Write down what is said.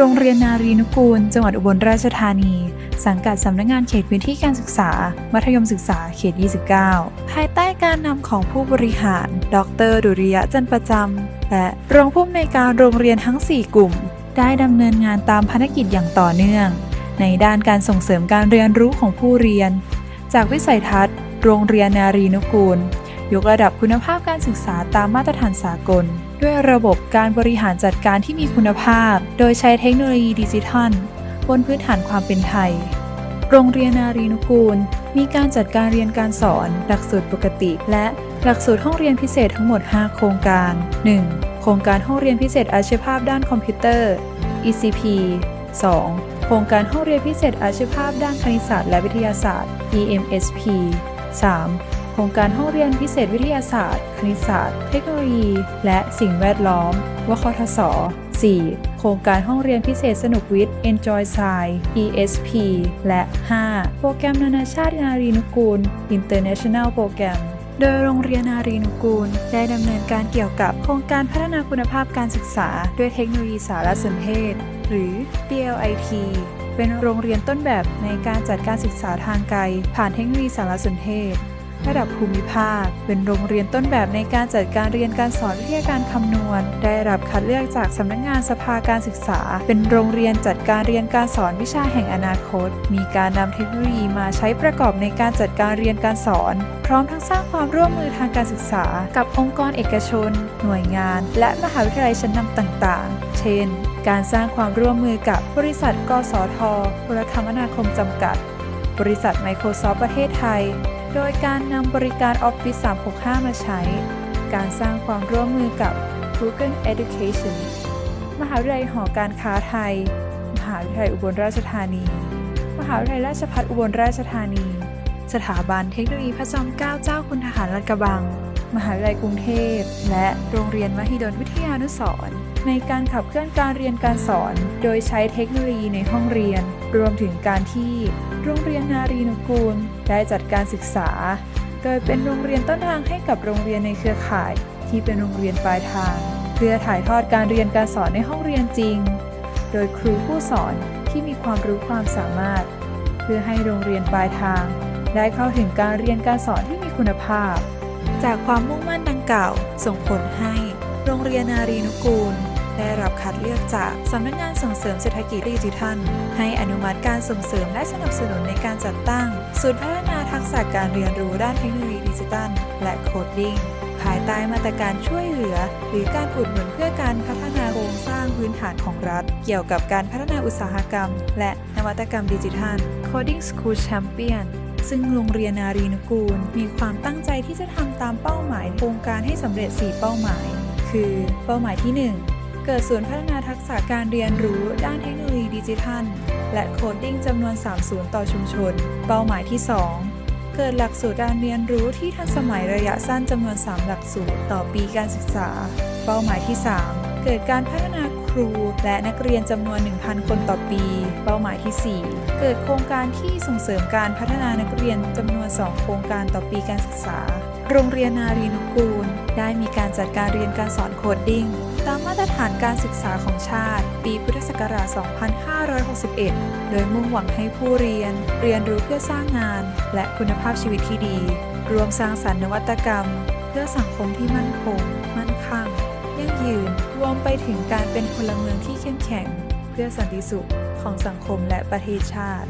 โรงเรียนนารีนุกูล จังหวัดอุบลราชธานี สังกัดสำนักงานเขตพื้นที่การศึกษา มัธยมศึกษาเขต 29 ภายใต้การนำของผู้บริหาร ดร ดุริยะจันประจำ และรองผู้อำนวยการโรงเรียนทั้ง 4 กลุ่ม ได้ดำเนินงานตามภารกิจอย่างต่อเนื่อง ในด้านการส่งเสริมการเรียนรู้ของผู้เรียน จากวิสัยทัศน์ โรงเรียนนารีนุกูล ยกระดับคุณภาพการศึกษาตามมาตรฐานสากล ด้วยระบบการบริหารจัดการที่มีคุณภาพ โดยใช้เทคโนโลยีดิจิทัล บนพื้นฐานความเป็นไทย โรงเรียนนารีนุกูล มีการจัดการเรียนการสอน หลักสูตรปกติ และหลักสูตรห้องเรียนพิเศษทั้งหมด 5 โครงการ 1. โครงการห้องเรียนพิเศษอาชีภาพด้านคอมพิวเตอร์ ECP 2. โครงการห้องเรียนพิเศษอาชีภาพด้านคณิตศาสตร์และวิทยาศาสตร์ EMSP 3. โครงการห้องเรียนพิเศษวิทยาศาสตร์ คณิตศาสตร์ เทคโนโลยี และสิ่งแวดล้อม วคทศ 4. โครงการห้องเรียนพิเศษสนุกวิทย์ Enjoy Science ESP และ 5. โปรแกรมนานาชาตินารีนุกูล International Program โดยโรงเรียนนารีนุกูล ได้ดำเนินการเกี่ยวกับโครงการพัฒนาคุณภาพการศึกษา ด้วยเทคโนโลยีสารสนเทศ หรือ DLIT เป็นโรงเรียนต้นแบบในการจัดการศึกษาทางไกล ผ่านเทคโนโลยีสารสนเทศ ระดับภูมิภาค เป็นโรงเรียนต้นแบบในการจัดการเรียนการสอนวิทยาการคำนวณ ได้รับคัดเลือกจากสำนักงานสภาการศึกษา เป็นโรงเรียนจัดการเรียนการสอนวิชาแห่งอนาคต มีการนำเทคโนโลยีมาใช้ประกอบในการจัดการเรียนการสอน พร้อมทั้งสร้างความร่วมมือทางการศึกษา กับองค์กรเอกชน หน่วยงาน และมหาวิทยาลัยชั้นนำต่างๆ เช่น การสร้างความร่วมมือกับบริษัท กสทโทรคมนาคมจำกัด บริษัท Microsoft ประเทศไทย โดยการนำบริการ Office 365 มาใช้ การสร้างความร่วมมือกับ Google Education มหาวิทยาลัยหอการค้าไทย มหาวิทยาลัยอุบลราชธานี มหาวิทยาลัยราชภัฏอุบลราชธานี สถาบันเทคโนโลยีพระจอมเกล้าเจ้าคุณทหารลาดกระบัง มหาวิทยาลัยกรุงเทพ และโรงเรียนมหิดลวิทยานุสรณ์ในการขับเคลื่อนการเรียนการสอน โดยใช้เทคโนโลยีในห้องเรียน รวมถึงการที่โรงเรียนนารีนุกูลได้จัดการศึกษา โดยเป็นโรงเรียนต้นทางให้กับโรงเรียนในเครือข่าย ที่เป็นโรงเรียนปลายทาง เพื่อถ่ายทอดการเรียนการสอนในห้องเรียนจริง โดยครูผู้สอนที่มีความรู้ความสามารถ เพื่อให้โรงเรียนปลายทาง ได้เข้าถึงการเรียนการสอนที่มีคุณภาพ จากความมุ่งมั่นดังกล่าวส่งผลให้ โรงเรียนนารีนุกูล ได้รับคัดเลือกจากสำนักงานส่งเสริมเศรษฐกิจดิจิทัล ให้อนุมัติการส่งเสริมและสนับสนุนในการจัดตั้ง ศูนย์พัฒนาทักษะการเรียนรู้ด้านเทคโนโลยีดิจิทัล และโคดดิ้งภายใต้มาตรการช่วยเหลือ หรือการอุดหนุนเพื่อการพัฒนาโครงสร้างพื้นฐานของรัฐ เกี่ยวกับการพัฒนาอุตสาหกรรม และนวัตกรรมดิจิทัล Coding School Champion ซึ่งโรงเรียนนารีนุกูล มีความตั้งใจที่จะทำตามเป้าหมายโครงการให้สำเร็จ 4 เป้าหมาย คือเป้าหมายที่ 1 เกิดศูนย์พัฒนาทักษะการเรียนรู้ด้านเทคโนโลยีดิจิทัล และโคดดิ้งจำนวน 3 ศูนย์ต่อชุมชน เป้าหมายที่ 2เกิดหลักสูตรการเรียนรู้ที่ทันสมัยระยะสั้นจำนวน 3 หลักสูตร ต่อปีการศึกษา เป้าหมายที่ 3 เกิดการพัฒนาครูและนักเรียนจำนวน 1,000 คนต่อปี เป้าหมายที่ 4 เกิดโครงการที่ส่งเสริมการพัฒนานักเรียนจำนวน 2 โครงการต่อปีการศึกษา โรงเรียนนารีนุกูล ได้มีการจัดการเรียนการสอนโคดดิ้งตามมาตรฐานการศึกษาของชาติ ปีพุทธศักราช 2561 โดยมุ่งหวังให้ผู้เรียน เรียนรู้เพื่อสร้างงาน และคุณภาพชีวิตที่ดี รวมสร้างสรรค์นวัตกรรม เพื่อสังคมที่มั่นคง มั่นคงยั่งยืน รวมไปถึงการเป็นพลเมืองที่เข้มแข็ง เพื่อสันติสุขของสังคมและประเทศชาติ